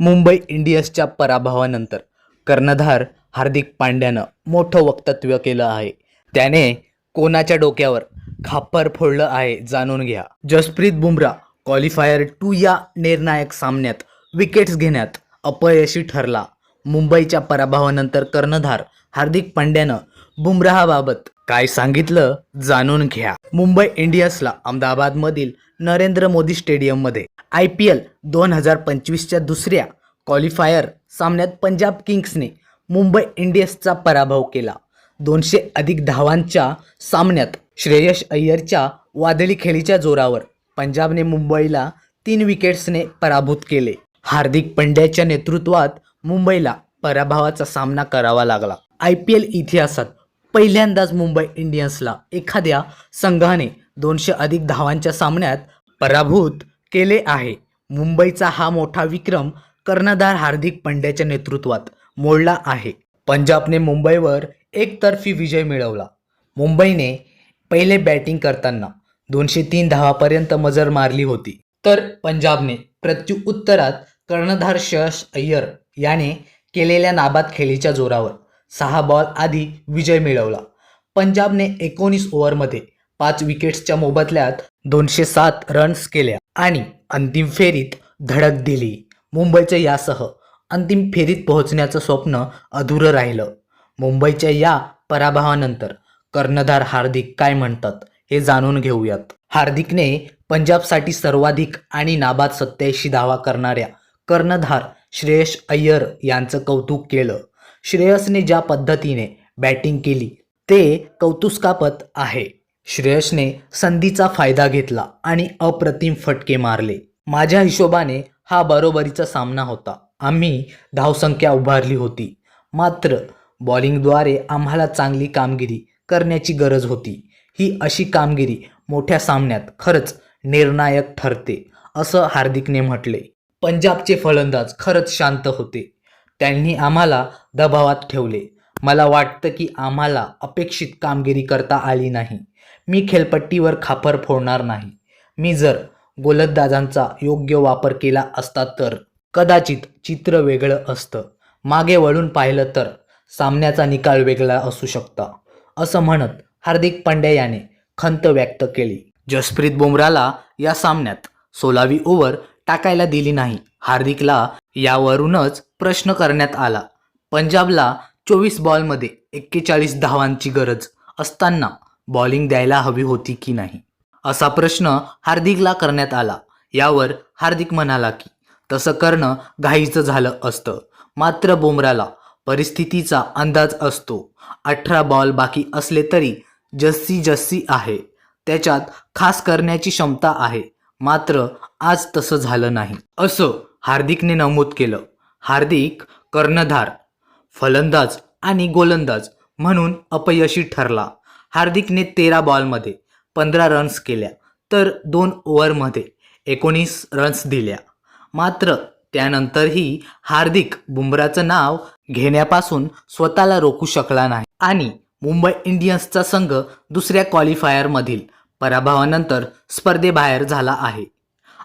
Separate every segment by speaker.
Speaker 1: मुंबई इंडियन्सच्या पराभवानंतर कर्णधार हार्दिक पांड्यानं मोठं वक्तव्य केलं आहे. त्याने कोणाच्या डोक्यावर खापर फोडलं आहे जाणून घ्या. जसप्रीत बुमरा क्वालिफायर टू या निर्णायक सामन्यात विकेट्स घेण्यात अपयशी ठरला. मुंबईच्या पराभवानंतर कर्णधार हार्दिक पांड्यानं बुमराहाबाबत काय सांगितलं जाणून घ्या. मुंबई इंडियन्सला अहमदाबादमधील नरेंद्र मोदी स्टेडियममध्ये आय पी एल दोन हजार पंचवीसच्या दुसऱ्या क्वालिफायर सामन्यात पंजाब किंग्सने मुंबई इंडियन्सचा पराभव केला. दोनशे अधिक धावांच्या सामन्यात श्रेयस अय्यरच्या वादळी खेळीच्या जोरावर पंजाबने मुंबईला तीन विकेट्सने पराभूत केले. हार्दिक पंड्याच्या नेतृत्वात मुंबईला पराभवाचा सामना करावा लागला. आय पी एल इतिहासात पहिल्यांदाच मुंबई इंडियन्सला एखाद्या संघाने दोनशे अधिक धावांच्या सामन्यात पराभूत केले आहे. मुंबईचा हा मोठा विक्रम कर्णधार हार्दिक पंड्याच्या नेतृत्वात मोडला आहे. पंजाबने मुंबईवर एकतर्फी विजय मिळवला. मुंबईने पहिले बॅटिंग करताना दोनशे तीन धावापर्यंत मजर मारली होती. तर पंजाबने प्रत्युत्तरात कर्णधार शश अय्यर याने केलेल्या नाबाद खेळीच्या जोरावर सहा बॉल आधी विजय मिळवला. पंजाबने एकोणीस ओव्हरमध्ये पाच विकेट्सच्या मोबदल्यात दोनशे सात रन्स केल्या आणि अंतिम फेरीत धडक दिली. मुंबईच्या यासह अंतिम फेरीत पोहोचण्याचं स्वप्न अधुरं राहिलं. मुंबईच्या या पराभवानंतर कर्णधार हार्दिक काय म्हणतात हे जाणून घेऊयात. हार्दिकने पंजाबसाठी सर्वाधिक आणि नाबाद सत्याऐंशी धावा करणाऱ्या कर्णधार श्रेयस अय्यर यांचं कौतुक केलं. श्रेयसने ज्या पद्धतीने बॅटिंग केली ते कौतुस्कापत आहे. श्रेयसने संधीचा फायदा घेतला आणि अप्रतिम फटके मारले. माझ्या हिशोबाने हा बरोबरीचा सामना होता. आम्ही धावसंख्या उभारली होती. मात्र बॉलिंगद्वारे आम्हाला चांगली कामगिरी करण्याची गरज होती. ही अशी कामगिरी मोठ्या सामन्यात खरंच निर्णायक ठरते असं हार्दिकने म्हटले. पंजाबचे फलंदाज खरंच शांत होते. त्यांनी आम्हाला दबावात ठेवले. मला वाटतं की आम्हाला अपेक्षित कामगिरी करता आली नाही. मी खेळपट्टीवर खापर फोडणार नाही. मी जर गोलंदाजांचा योग्य वापर केला असता तर कदाचित चित्र वेगळं असतं. मागे वळून पाहिलं तर सामन्याचा निकाल वेगळा असू शकता असं म्हणत हार्दिक पांड्या याने खंत व्यक्त केली. जसप्रीत बुमराला या सामन्यात सोळावी ओव्हर टाकायला दिली नाही. हार्दिकला यावरूनच प्रश्न करण्यात आला. पंजाबला चोवीस बॉलमध्ये एक्केचाळीस धावांची गरज असताना बॉलिंग द्यायला हवी होती की नाही? असा प्रश्न हार्दिकला करण्यात आला. यावर हार्दिक म्हणाला की तसं करणं घाईचं झालं असतं. मात्र बुमराला परिस्थितीचा अंदाज असतो. अठरा बॉल बाकी असले तरी जस्सी जस्सी आहे. त्याच्यात खास करण्याची क्षमता आहे. मात्र आज तसं झालं नाही. असं हार्दिकने नमूद केलं. हार्दिक कर्णधार फलंदाज आणि गोलंदाज म्हणून अपयशी ठरला. हार्दिकने तेरा बॉलमध्ये पंधरा रन्स केल्या तर दोन ओव्हरमध्ये एकोणीस रन्स दिल्या. मात्र त्यानंतरही हार्दिक बुमराचं नाव घेण्यापासून स्वतःला रोखू शकला नाही आणि मुंबई इंडियन्सचा संघ दुसऱ्या क्वालिफायरमधील पराभवानंतर स्पर्धेबाहेर झाला आहे.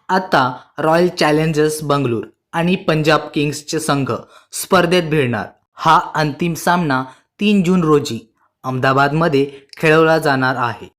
Speaker 1: आता रॉयल चॅलेंजर्स बंगळूर आणि पंजाब किंग्सचे संघ स्पर्धेत भिडणार. हा अंतिम सामना तीन जून रोजी अहमदाबादमध्ये खेळवला जाणार आहे.